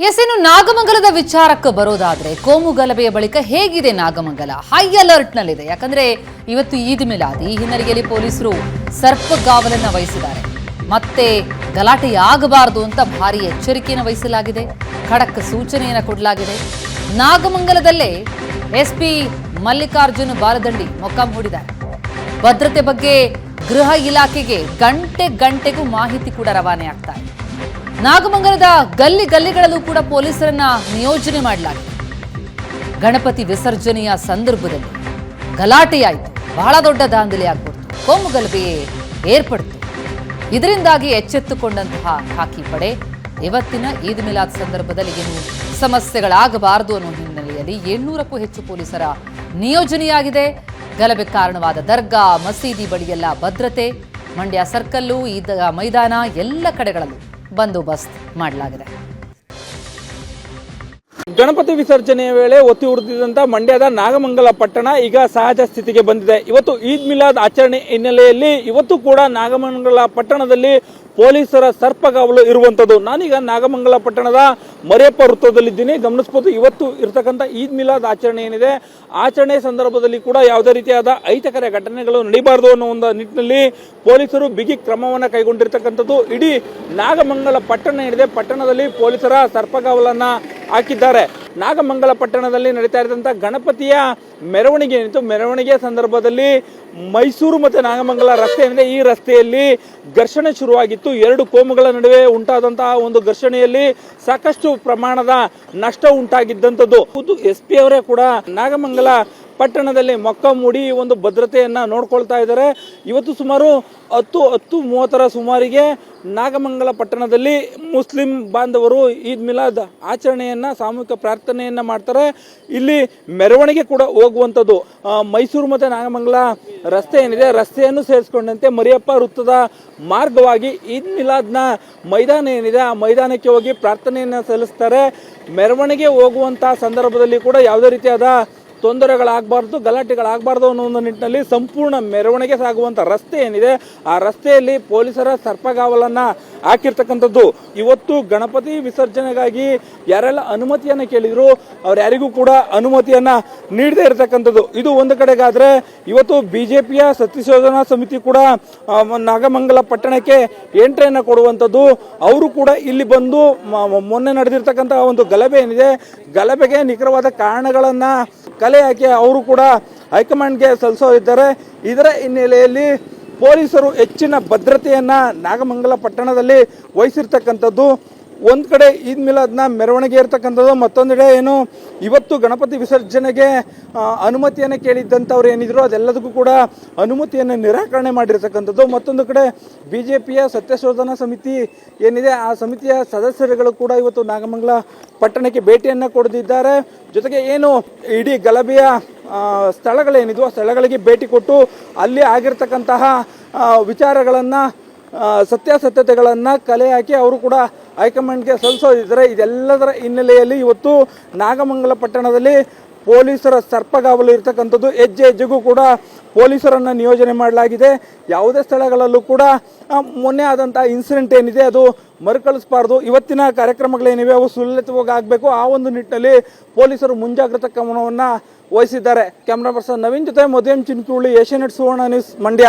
S, ಇನ್ನು ನಾಗಮಂಗಲದ ವಿಚಾರಕ್ಕೆ ಬರೋದಾದ್ರೆ ಕೋಮು ಗಲಭೆಯ ಬಳಿಕ ಹೇಗಿದೆ ನಾಗಮಂಗಲ? ಹೈ ಅಲರ್ಟ್ ನಲ್ಲಿದೆ. ಯಾಕಂದ್ರೆ ಇವತ್ತು ಈದ್ ಮಿಲಾದ್. ಈ ಹಿನ್ನೆಲೆಯಲ್ಲಿ ಪೊಲೀಸರು ಸರ್ಪಗಾವಲನ್ನ ವಹಿಸಿದ್ದಾರೆ. ಮತ್ತೆ ಗಲಾಟೆಯಾಗಬಾರದು ಅಂತ ಭಾರಿ ಎಚ್ಚರಿಕೆಯನ್ನು ವಹಿಸಲಾಗಿದೆ. ಖಡಕ್ ಸೂಚನೆಯನ್ನು ಕೊಡಲಾಗಿದೆ. ನಾಗಮಂಗಲದಲ್ಲೇ ಎಸ್ಪಿ ಮಲ್ಲಿಕಾರ್ಜುನ್ ಬಾಲದಂಡಿ ಮೊಕ್ಕಾಂ ಹೂಡಿದ್ದಾರೆ. ಭದ್ರತೆ ಬಗ್ಗೆ ಗೃಹ ಇಲಾಖೆಗೆ ಗಂಟೆ ಗಂಟೆಗೂ ಮಾಹಿತಿ ಕೂಡ ರವಾನೆ ಆಗ್ತಾ ಇದೆ. ನಾಗಮಂಗಲದ ಗಲ್ಲಿ ಗಲ್ಲಿಗಳಲ್ಲೂ ಕೂಡ ಪೊಲೀಸರನ್ನ ನಿಯೋಜನೆ ಮಾಡಲಾಗಿದೆ. ಗಣಪತಿ ವಿಸರ್ಜನೆಯ ಸಂದರ್ಭದಲ್ಲಿ ಗಲಾಟೆಯಾಯಿತು. ಬಹಳ ದೊಡ್ಡ ದಾಂಧಲೆ ಆಗ್ಬಿಡ್ತು. ಗಲಭೆ ಏರ್ಪಡ್ತು. ಇದರಿಂದಾಗಿ ಎಚ್ಚೆತ್ತುಕೊಂಡಂತಹ ಖಾಕಿ ಪಡೆ ಇವತ್ತಿನ ಈದ್ ಮಿಲಾದ್ ಸಂದರ್ಭದಲ್ಲಿ ಏನು ಸಮಸ್ಯೆಗಳಾಗಬಾರದು ಅನ್ನೋ ಹಿನ್ನೆಲೆಯಲ್ಲಿ ಏಳ್ನೂರಕ್ಕೂ ಹೆಚ್ಚು ಪೊಲೀಸರ ನಿಯೋಜನೆಯಾಗಿದೆ. ಗಲಭೆ ಕಾರಣವಾದ ದರ್ಗಾ, ಮಸೀದಿ ಬಳಿಯೆಲ್ಲ ಭದ್ರತೆ, ಮಂಡ್ಯ ಸರ್ಕಲ್ಲು, ಈದ ಮೈದಾನ ಎಲ್ಲ ಕಡೆಗಳಲ್ಲೂ ಬಂದೋಬಸ್ತ್ ಮಾಡಲಾಗಿದೆ. ಗಣಪತಿ ವಿಸರ್ಜನೆಯ ವೇಳೆ ಒತ್ತಿ ಉರಿದಿದ್ದಂತ ಮಂಡ್ಯದ ನಾಗಮಂಗಲ ಪಟ್ಟಣ ಈಗ ಸಹಜ ಸ್ಥಿತಿಗೆ ಬಂದಿದೆ. ಇವತ್ತು ಈದ್ ಮಿಲಾದ್ ಆಚರಣೆ ಹಿನ್ನೆಲೆಯಲ್ಲಿ ಇವತ್ತು ಕೂಡ ನಾಗಮಂಗಲ ಪಟ್ಟಣದಲ್ಲಿ ಪೊಲೀಸರ ಸರ್ಪಗಾವಲು ಇರುವಂತದ್ದು. ನಾನೀಗ ನಾಗಮಂಗಲ ಪಟ್ಟಣದ ಮರಿಯಪ್ಪ ವೃತ್ತದಲ್ಲಿದ್ದೀನಿ. ಗಮನಿಸಬಹುದು ಇವತ್ತು ಇರತಕ್ಕಂಥ ಈದ್ ಮಿಲಾದ್ ಆಚರಣೆ ಏನಿದೆ, ಆಚರಣೆ ಸಂದರ್ಭದಲ್ಲಿ ಕೂಡ ಯಾವುದೇ ರೀತಿಯಾದ ಅಹಿತಕರ ಘಟನೆಗಳು ನಡೀಬಾರದು ಅನ್ನೋ ಒಂದು ನಿಟ್ಟಿನಲ್ಲಿ ಪೊಲೀಸರು ಬಿಗಿ ಕ್ರಮವನ್ನು ಕೈಗೊಂಡಿರ್ತಕ್ಕಂಥದ್ದು. ಇಡೀ ನಾಗಮಂಗಲ ಪಟ್ಟಣ ಏನಿದೆ, ಪಟ್ಟಣದಲ್ಲಿ ಪೊಲೀಸರ ಸರ್ಪಗಾವಲನ್ನ ಹಾಕಿದ್ದಾರೆ. ನಾಗಮಂಗಲ ಪಟ್ಟಣದಲ್ಲಿ ನಡೀತಾ ಇದ್ದಂಥ ಗಣಪತಿಯ ಮೆರವಣಿಗೆ ಏನಿತ್ತು? ಮೆರವಣಿಗೆಯ ಸಂದರ್ಭದಲ್ಲಿ ಮೈಸೂರು ಮತ್ತು ನಾಗಮಂಗಲ ರಸ್ತೆ ಏನಿದೆ? ಈ ರಸ್ತೆಯಲ್ಲಿ ಘರ್ಷಣೆ ಶುರುವಾಗಿತ್ತು. ಎರಡು ಕೋಮುಗಳ ನಡುವೆ ಉಂಟಾದಂತಹ ಒಂದು ಘರ್ಷಣೆಯಲ್ಲಿ ಸಾಕಷ್ಟು ಪ್ರಮಾಣದ ನಷ್ಟ ಉಂಟಾಗಿದ್ದಂಥದ್ದು. ಎಸ್ ಪಿ ಅವರೇ ಕೂಡ ನಾಗಮಂಗಲ ಪಟ್ಟಣದಲ್ಲಿ ಮೊಕ್ಕ ಮೂಡಿ ಒಂದು ಭದ್ರತೆಯನ್ನು ನೋಡ್ಕೊಳ್ತಾ ಇದ್ದಾರೆ. ಇವತ್ತು ಸುಮಾರು ಹತ್ತು ಹತ್ತು ಮೂವತ್ತರ ಸುಮಾರಿಗೆ ನಾಗಮಂಗಲ ಪಟ್ಟಣದಲ್ಲಿ ಮುಸ್ಲಿಂ ಬಾಂಧವರು ಈದ್ ಮಿಲಾದ್ ಆಚರಣೆಯನ್ನು, ಸಾಮೂಹಿಕ ಪ್ರಾರ್ಥನೆಯನ್ನು ಮಾಡ್ತಾರೆ. ಇಲ್ಲಿ ಮೆರವಣಿಗೆ ಕೂಡ ಹೋಗುವಂಥದ್ದು. ಮೈಸೂರು ಮತ್ತು ನಾಗಮಂಗಲ ರಸ್ತೆ ಏನಿದೆ, ರಸ್ತೆಯನ್ನು ಸೇರಿಸ್ಕೊಂಡಂತೆ ಮರಿಯಪ್ಪ ವೃತ್ತದ ಮಾರ್ಗವಾಗಿ ಈದ್ ಮಿಲಾದ್ನ ಮೈದಾನ ಏನಿದೆ, ಆ ಮೈದಾನಕ್ಕೆ ಹೋಗಿ ಪ್ರಾರ್ಥನೆಯನ್ನು ಸಲ್ಲಿಸ್ತಾರೆ. ಮೆರವಣಿಗೆ ಹೋಗುವಂಥ ಸಂದರ್ಭದಲ್ಲಿ ಕೂಡ ಯಾವುದೇ ರೀತಿಯಾದ ತೊಂದರೆಗಳಾಗಬಾರ್ದು, ಗಲಾಟೆಗಳಾಗಬಾರ್ದು ಅನ್ನೋ ಒಂದು ನಿಟ್ಟಿನಲ್ಲಿ ಸಂಪೂರ್ಣ ಮೆರವಣಿಗೆ ಸಾಗುವಂತ ರಸ್ತೆ ಏನಿದೆ, ಆ ರಸ್ತೆಯಲ್ಲಿ ಪೊಲೀಸರ ಸರ್ಪಗಾವಲನ್ನ ಹಾಕಿರ್ತಕ್ಕಂಥದ್ದು. ಇವತ್ತು ಗಣಪತಿ ವಿಸರ್ಜನೆಗಾಗಿ ಯಾರೆಲ್ಲ ಅನುಮತಿಯನ್ನ ಕೇಳಿದ್ರು, ಅವ್ರು ಯಾರಿಗೂ ಕೂಡ ಅನುಮತಿಯನ್ನ ನೀಡದೇ ಇರತಕ್ಕಂಥದ್ದು. ಇದು ಒಂದು ಕಡೆಗಾದ್ರೆ ಇವತ್ತು ಬಿಜೆಪಿಯ ಸತ್ಯಶೋಧನಾ ಸಮಿತಿ ಕೂಡ ನಾಗಮಂಗಲ ಪಟ್ಟಣಕ್ಕೆ ಎಂಟ್ರಿಯನ್ನ ಕೊಡುವಂಥದ್ದು. ಅವರು ಕೂಡ ಇಲ್ಲಿ ಬಂದು ಮೊನ್ನೆ ನಡೆದಿರ್ತಕ್ಕಂತಹ ಒಂದು ಗಲಭೆ ಏನಿದೆ, ಗಲಭೆಗೆ ನಿಖರವಾದ ಕಾರಣಗಳನ್ನ ಕಲೆ ಹಾಕಿ ಅವರು ಕೂಡ ಹೈಕಮಾಂಡ್ಗೆ ಸಲ್ಲಿಸೋರಿದ್ದಾರೆ ಇದರ ಹಿನ್ನೆಲೆಯಲ್ಲಿ ಪೊಲೀಸರು ಹೆಚ್ಚಿನ ಭದ್ರತೆಯನ್ನು ನಾಗಮಂಗಲ ಪಟ್ಟಣದಲ್ಲಿ ವಹಿಸಿರ್ತಕ್ಕಂಥದ್ದು. ಒಂದ್ ಕಡೆ ಈದ್ ಮಿಲಾದ್ನ ಮೆರವಣಿಗೆ ಇರ್ತಕ್ಕಂಥದ್ದು, ಮತ್ತೊಂದೆಡೆ ಏನು ಇವತ್ತು ಗಣಪತಿ ವಿಸರ್ಜನೆಗೆ ಅನುಮತಿಯನ್ನು ಕೇಳಿದ್ದಂಥವ್ರು ಏನಿದ್ರು, ಅದೆಲ್ಲದಕ್ಕೂ ಕೂಡ ಅನುಮತಿಯನ್ನು ನಿರಾಕರಣೆ ಮಾಡಿರ್ತಕ್ಕಂಥದ್ದು. ಮತ್ತೊಂದು ಕಡೆ ಬಿ ಜೆ ಪಿಯ ಸತ್ಯಶೋಧನಾ ಸಮಿತಿ ಏನಿದೆ, ಆ ಸಮಿತಿಯ ಸದಸ್ಯರುಗಳು ಕೂಡ ಇವತ್ತು ನಾಗಮಂಗಲ ಪಟ್ಟಣಕ್ಕೆ ಭೇಟಿಯನ್ನು ಕೊಡದಿದ್ದಾರೆ. ಜೊತೆಗೆ ಏನು ಇಡೀ ಗಲಭೆಯ ಸ್ಥಳಗಳೇನಿದ್ವು, ಆ ಸ್ಥಳಗಳಿಗೆ ಭೇಟಿ ಕೊಟ್ಟು ಅಲ್ಲಿ ಆಗಿರ್ತಕ್ಕಂತಹ ವಿಚಾರಗಳನ್ನು ಸತ್ಯಾಸತ್ಯತೆಗಳನ್ನು ಕಲೆ ಹಾಕಿ ಅವರು ಕೂಡ ಹೈಕಮಾಂಡ್ಗೆ ಸಲ್ಲಿಸೋದಿದ್ದಾರೆ ಇದೆಲ್ಲದರ ಹಿನ್ನೆಲೆಯಲ್ಲಿ ಇವತ್ತು ನಾಗಮಂಗಲ ಪಟ್ಟಣದಲ್ಲಿ ಪೊಲೀಸರ ಸರ್ಪಗಾವಲು ಇರ್ತಕ್ಕಂಥದ್ದು ಹೆಜ್ಜೆ ಹೆಜ್ಜೆಗೂ ಕೂಡ ಪೊಲೀಸರನ್ನ ನಿಯೋಜನೆ ಮಾಡಲಾಗಿದೆ. ಯಾವುದೇ ಸ್ಥಳಗಳಲ್ಲೂ ಕೂಡ ಮೊನ್ನೆ ಆದಂಥ ಇನ್ಸಿಡೆಂಟ್ ಏನಿದೆ ಅದು ಮರುಕಳಿಸಬಾರ್ದು. ಇವತ್ತಿನ ಕಾರ್ಯಕ್ರಮಗಳೇನಿವೆ ಅವು ಸುಲಲಿತವಾಗಿ ಆಗಬೇಕು. ಆ ಒಂದು ನಿಟ್ಟಿನಲ್ಲಿ ಪೊಲೀಸರು ಮುಂಜಾಗ್ರತಾ ಕ್ರಮವನ್ನು ವಹಿಸಿದ್ದಾರೆ. ಕ್ಯಾಮ್ರಾ ಪರ್ಸನ್ ನವೀನ್ ಜೊತೆ ಮದುವೆ ಚಿನ್ಕುಳ್ಳಿ ಏಷ್ಯಾನೆಟ್ ಸುವರ್ಣ ನ್ಯೂಸ್ ಮಂಡ್ಯ.